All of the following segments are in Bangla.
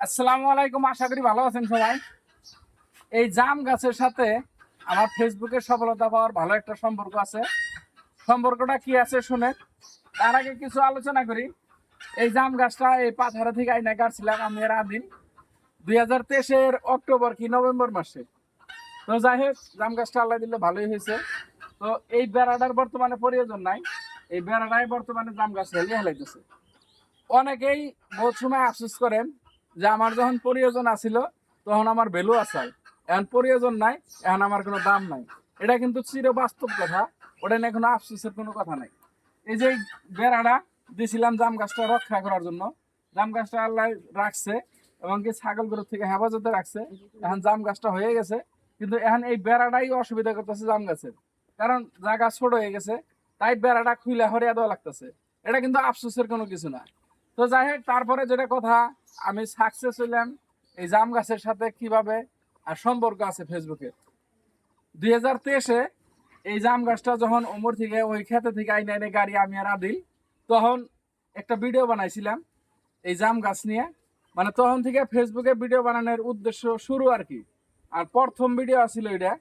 আসসালামু আলাইকুম, আশা করি ভালো আছেন সবাই। এই জাম গাছের সাথে আমার ফেসবুকের সফলতা পাওয়ার ভালো একটা সম্পর্ক আছে। সম্পর্কটা কি আছে শুনে তার আগে কিছু আলোচনা করি। এই জাম গাছটা এই পাথারা থেকে আইনা কাটছিলাম আমি এর আদিন দুই হাজার তেইশের অক্টোবর কি নভেম্বর মাসে। তো যাই হোক, জাম গাছটা আল্লাহ দিলে ভালোই হয়েছে। তো এই বেড়াটার বর্তমানে প্রয়োজন নাই। এই বেড়াটাই বর্তমানে জাম গাছ হেলিয়ে হেলাইতেছে। অনেকেই বহুত সময় আফসোস করেন যে আমার যখন প্রয়োজন আছিল, তখন আমার ভ্যালু আছে। এখন প্রয়োজন নাই, এখন আমার কোনো দাম নাই। এটা কিন্তু চির বাস্তব কথা, ওটা নিয়ে কোনো আফসোসের কোনো কথা নাই। এই যে বেড়াটা দিয়েছিলাম জাম গাছটা রক্ষা করার জন্য, জাম গাছটা আল্লাহ রাখছে, এবং কি ছাগল গরুর থেকে হেফাজতে রাখছে। এখন জাম গাছটা হয়ে গেছে, কিন্তু এখন এই বেড়াটাই অসুবিধা করতেছে জাম গাছের। কারণ জায়গা ছোট হয়ে গেছে, তাই বেড়াটা খুলে হরিয়া দেওয়া লাগতেছে। এটা কিন্তু আফসোসের কোনো কিছু না। তো যাই হোক তারপরে যেটা কথা, আমি সাকসেস হইলাম এই জাম গাছের সাথে কীভাবে আর সম্পর্ক আছে ফেসবুকে দুই হাজার তেইশে এই জাম গাছটা যখন ওমর থেকে, ওই খেতে থেকে আইনে এনে গাড়ি, আমি আর আদিল, তখন একটা ভিডিও বানাইছিলাম এই জাম গাছ নিয়ে। মানে তখন থেকে ফেসবুকে ভিডিও বানানোর উদ্দেশ্য শুরু আর কি। আর প্রথম ভিডিও আসছিল এটা।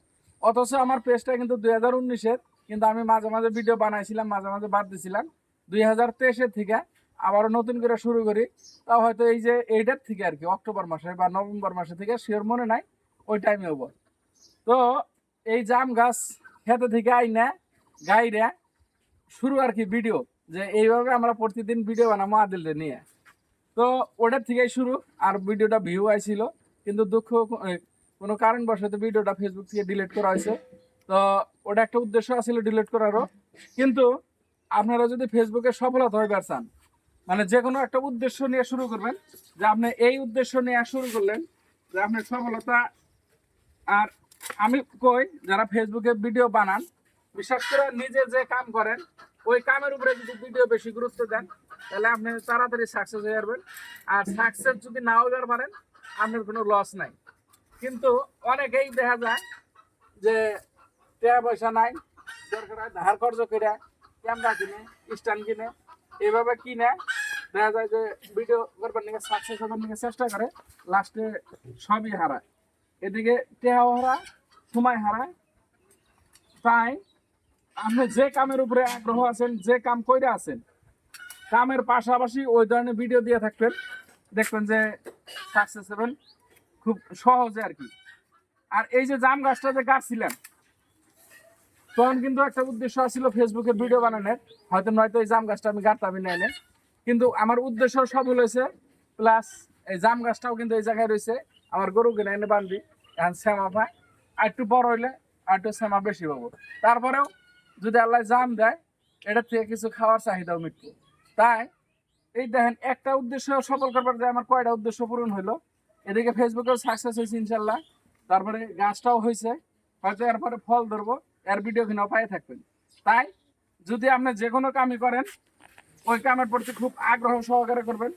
অথচ আমার পেজটা কিন্তু দুই হাজার উনিশের, কিন্তু আমি মাঝে মাঝে ভিডিও বানাইছিলাম, মাঝে মাঝে বাদ দিছিলাম। দুই হাজার তেইশের থেকে আবারও নতুন করে শুরু করি, তাও হয়তো এই যে এইটার থেকে আর কি, অক্টোবর মাসে বা নভেম্বর মাসে থেকে শিওর মনে নাই, ওই টাইমে হব। তো এই জাম গাছ খেতে থেকে আইনা, গাইরা শুরু আর কি ভিডিও যে এইভাবে আমরা প্রতিদিন ভিডিও বানাবো আদিল নিয়ে। তো ওটার থেকেই শুরু, আর ভিডিওটা ভিউ আইছিল, কিন্তু দুঃখ কোনো কারণবশত ভিডিওটা ফেসবুক থেকে ডিলিট করা হয়েছে। তো ওটা একটা উদ্দেশ্য আছিল ডিলিট করারও। কিন্তু আপনারা যদি ফেসবুকে সফলতা হইবার চান মানে যে কোনো একটা উদ্দেশ্য নিয়ে শুরু করবেন, যে আপনি এই উদ্দেশ্য নিয়ে শুরু করলেন, যে আপনি সফলতা আর আমি কই, যারা ফেসবুকে ভিডিও বানান, বিশেষ করে নিজে যে কাম করেন, ওই কামের উপরে যদি ভিডিও বেশি গুরুত্ব দেন, তাহলে আপনি তাড়াতাড়ি সাকসেস হয়ে যাবেন। আর সাকসেস যদি নাও হইবার পারেন, আপনার কোনো লস নাই। কিন্তু অনেকেই দেখা যায় যে টাকা পয়সা নাই, দরকার ধার খরচ করে ক্যামেরা কিনে স্ট্যান্ড কিনে, এভাবে কিনে দেখা যায় যে ভিডিও করবার নিকে সাকসেস হবার নিকে চেষ্টা করে লাস্টে সবই হারায়। এদিকে টেহাও হারায় সময় হারায়। তাই আপনি যে কামের উপরে আগ্রহ আছেন, যে কাম কইরা আছেন, কামের পাশাপাশি ওই ধরনের ভিডিও দিয়ে থাকবেন। দেখবেন যে সাকসেস হবেন খুব সহজে আর কি। আর এই যে জাম গাছটা যে গাছছিলেন তখন কিন্তু একটা উদ্দেশ্য ছিল ফেসবুকে ভিডিও বানানোর। হয়তো নয়তো এই জাম গাছটা আমি গাড়তামই না এনে কিন্তু আমার উদ্দেশ্য সফল হয়েছে প্লাস এই জাম গাছটাও কিন্তু এই জায়গায় রয়েছে আমার গরু কিনে এনে বান্ধি এখন শ্যামা পায়। আর একটু বড় হইলে আর একটু শ্যামা বেশি পাবো। তারপরেও যদি আল্লাহ জাম দেয়, এটার থেকে কিছু খাওয়ার চাহিদাও মিটবে। তাই এই দেখেন, একটা উদ্দেশ্য সফল করবার যে আমার কয়টা উদ্দেশ্য পূরণ হইল। এদিকে ফেসবুকেও সাকসেস হয়েছে ইনশাল্লাহ। তারপরে গাছটাও হয়েছে হয়তো এরপরে ফল ধরবো, এর ভিডিও কিনেও পাই থাকবেন। তাই যদি আপনি যে কোনো কামই করেন ওই কামের প্রতি খুব আগ্রহ সহকারে করবেন।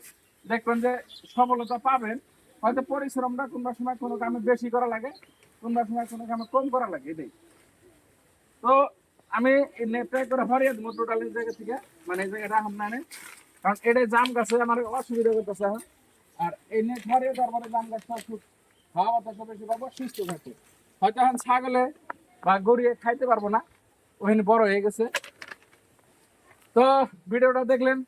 দেখবেন যে সফলতা পাবেন। হয়তো পরিশ্রমটা কোনবা সময় কোনো কামে বেশি করা লাগে, কোনবা সময় কোনো কামে কম করা লাগে, এটাই। তো আমি নেটে করে হরিয়ে দেবো টোটাল এই জায়গা থেকে মানে এই জায়গাটা হাম না কারণ এটা জাম গাছে আমার অসুবিধা করতেছে এখন। আর এই নেট হরিয়ে তারপরে জাম গাছটা খুব হাওয়া বাতাসটা বেশি পাবো, সুস্থ থাকে হয়তো এখন ছাগলে বা গড়িয়ে খাইতে পারব না, ওখানে বড় হয়ে গেছে। তো ভিডিওটা দেখলেন,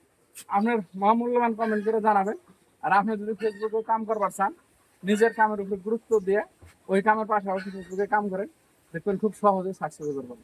আপনার মহামূল্যবান কমেন্ট করে জানাবেন। আর আপনি যদি ফেসবুকে কাম করবার চান, নিজের কামের উপরে গুরুত্ব দিয়ে ওই কামের পাশাপাশি ফেসবুকে কাম করেন, দেখবেন খুব সহজে সাকসেস করবেন